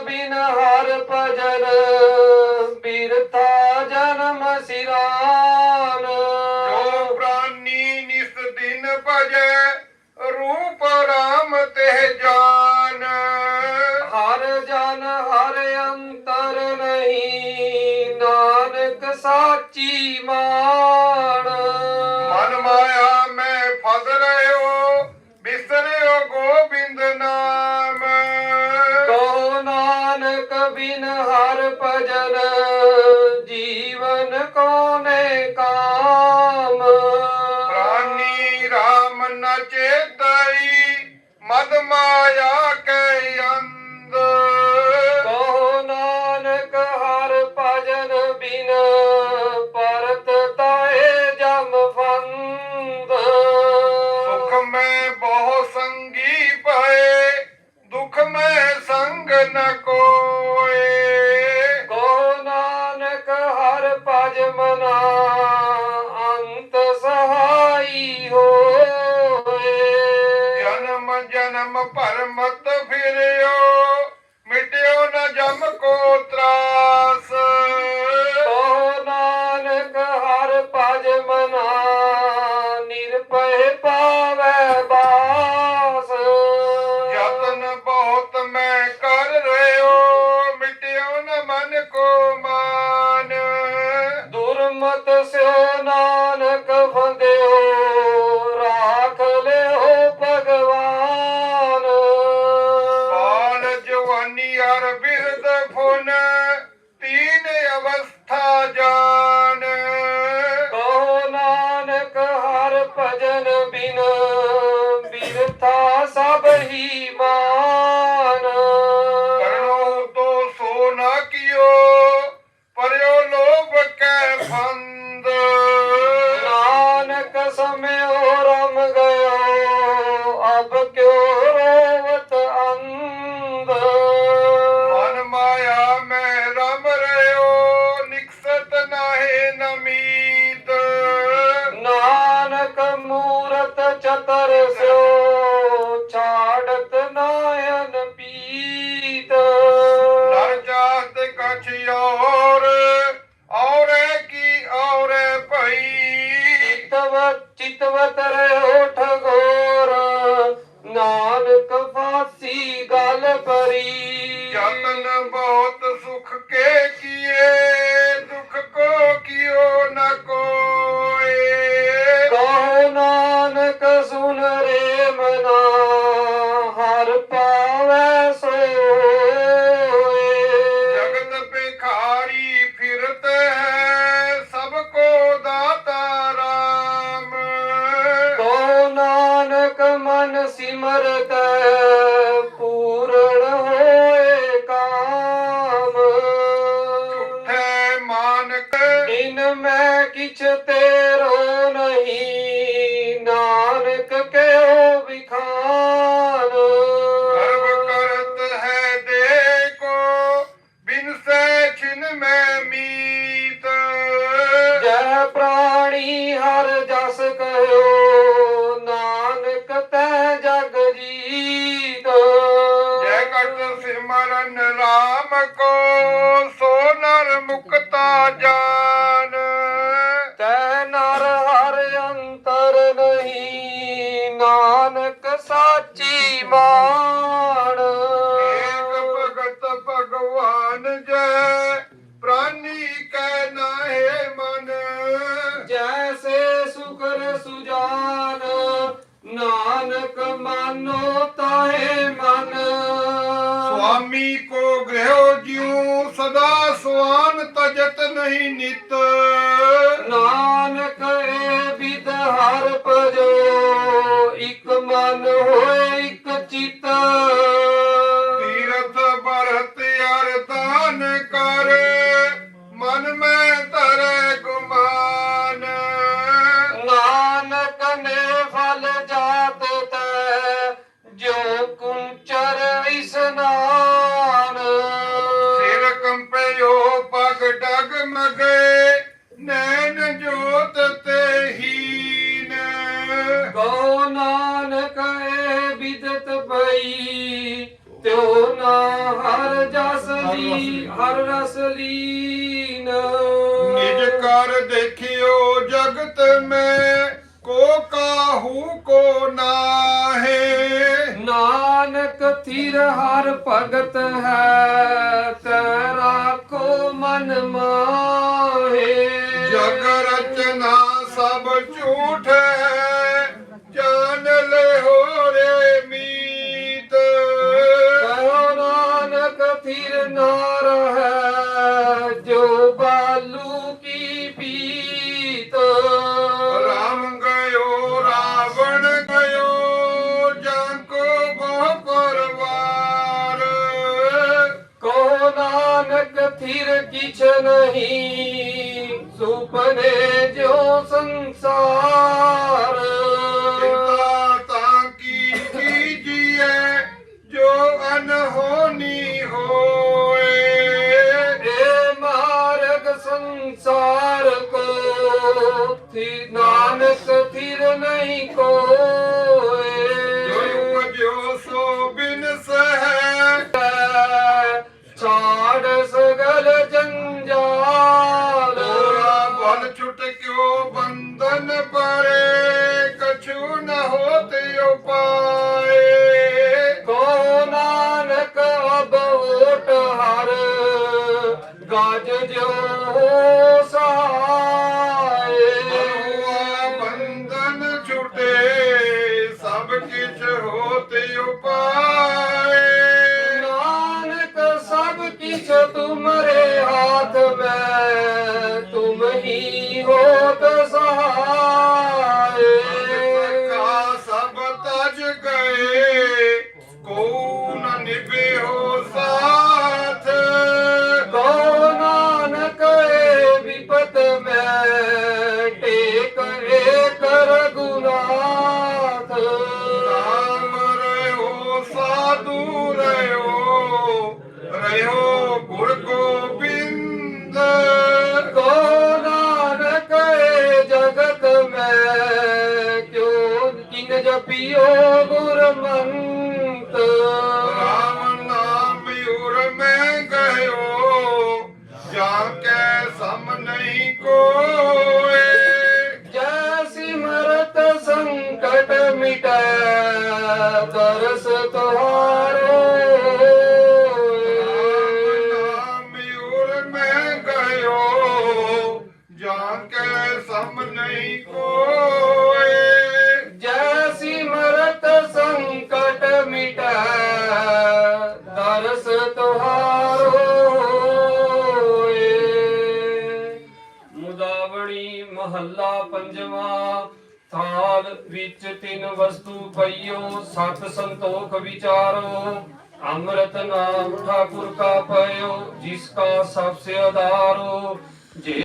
ਬਿਨ ਹਰ ਭਜਨ ਬਿਰਥਾ ਜਨਮ ਸਿਰਾਨ। ਜੋ ਪ੍ਰਾਨੀ ਨਿਸ ਦਿਨ ਭਜੈ ਰੂਪ ਰਾਮ ਤੇ ਜਾਨ। ਹਰ ਜਨ ਹਰ ਅੰਤਰ ਨਹੀਂ ਨਾਨਕ ਸਾਚੀ ਮਾਨ। ਕਬਿਨ ਹਰ ਭਜਨ ਜੀਵਨ ਕੋਨੇ ਕਾਮ। ਪ੍ਰਾਨੀ ਰਾਮ ਨ ਚੇਤਈ ਮਦ ਮਾਇਆ ਕੇ ਅੰਧ ਮਨਾ ਅੰਤ ਸਹਾਈ ਹੋਏ। ਜਨਮ ਜਨਮ ਪਰਮਤ ਮਤ ਫਿਰਿਓ। ਦੁਰਮਤ ਸਿਓ ਨਾਨਕ ਫੰਦਿਓ ਰਾਖ ਲਿਓ ਭਗਵਾਨ। ਬਾਲ ਜਵਾਨੀ ਅਰ ਬਿਰਦ ਫੁਨ ਤੀਨ ਅਵਸਥਾ ਜਾਨ। ਕਹੋ ਨਾਨਕ ਹਰ ਭਜਨ ਬਿਨ ਬਿਰਥਾ ਸਭ ਹੀ ਮਾਨ। ਸਮਿਓ ਰਮ ਗਇਓ ਅਬ ਕਿਉ ਰੋਵਤ ਅੰਧ? ਮਨ ਮਾਇਆ ਮੈਂ ਰਮ ਰਿਓ ਨਿਕਸਤ ਨਾਹੇ ਨਮੀਤ ਨਾਨਕ ਮੂਰਤ ਚਤਰ ਸਿਓ శాంతంగా ਕਿਛ ਤੇਰੋ ਨਹੀਂ ਨਾਨਕ ਕਿਉ ਵਿਖਾਨ ਗਰਵ ਕਰਤ ਹੈ ਦੇ ਕੋ ਬਿਨ ਸੈ ਛਿਨ ਮੈਂ ਮੀਤ। ਜੈ ਪ੍ਰਾਣੀ ਹਰ ਜਸ ਕਹਿਓ ਨਾਨਕ ਤੈ ਜਗ ਜੀਤ। ਜੈ ਕਟ ਸਿਮਰਨ ਰਾਮ ਕੋ ਸੋ ਨਰ ਮੁਕਤਾ ਜਾਨ ਭਗਵਾਨ ਜੈ ਪ੍ਰਾਨੀ ਕੈ ਨਾਹੇ ਮਨ। ਜੈਸੇ ਸੁਕਰ ਸੁਜਾਨ ਨਾਨਕ ਮਾਨੋ ਤਾਹੇ ਮਨ। ਸੁਆਮੀ ਕੋ ਗ੍ਰਹਿ ਜਿਉ ਸਦਾ ਸੁਆਨ ਤਜਤ ਨਹੀਂ ਨਿਤ। ਨਾਨਕ ਏ ਵਿਦ ਹਰ ਭਜੋ ਇਕ ਮਨ ਹੋਏ ਇਕ ਚਿਤ। ਮਨ ਮੈਂ ਤਰੇ ਗੁਮਾਨ। ਨਾਨ ਕਨੇ ਫਲ ਜਾਤ ਤੈ ਜਿਉ ਕੁੰਚਰ ਇਸਨਾਨ। ਸਿਰ ਕੰਪਿਓ ਪਗ ਡਗ ਮਗੇ ਨੈਣ ਜੋਤ ਤੇ ਹੀਨ। ਗੋ ਨਾਨਕ ਏ ਬਿਦਤ ਪਈ ਤੋ ਨਾ ਹਰ ਜਸ ਦੀ ਹਰ ਰਸ ਲੀ। ਨਿਜ ਕਰ ਦੇਖਿਓ ਜਗਤ ਮੈਂ ਕੋ ਕਾਹੂ ਕੋ ਨਾਹੇ। ਨਾਨਕ ਥਿਰ ਹਰ ਭਗਤ ਹੈ ਤੇਰਾ ਕੋ ਮਨ ਮਾਹੇ। ਜਗ ਰਚਨਾ ਸਭ ਝੂਠ Hare God to do. ਮਹੱਲਾ ਪੰਜਵਾ, ਥਾਲ ਵਿੱਚ ਤਿੰਨ ਵਸਤੂ ਪਈਓ, ਸਤ ਸੰਤੋਖ ਵਿਚਾਰੋ, ਅੰਮ੍ਰਿਤ ਨਾਮ ਠਾਕੁਰ ਕਾ ਪਇਓ, ਜਿਸ ਕਾ ਸਭ ਸੇ ਆਧਾਰੋ।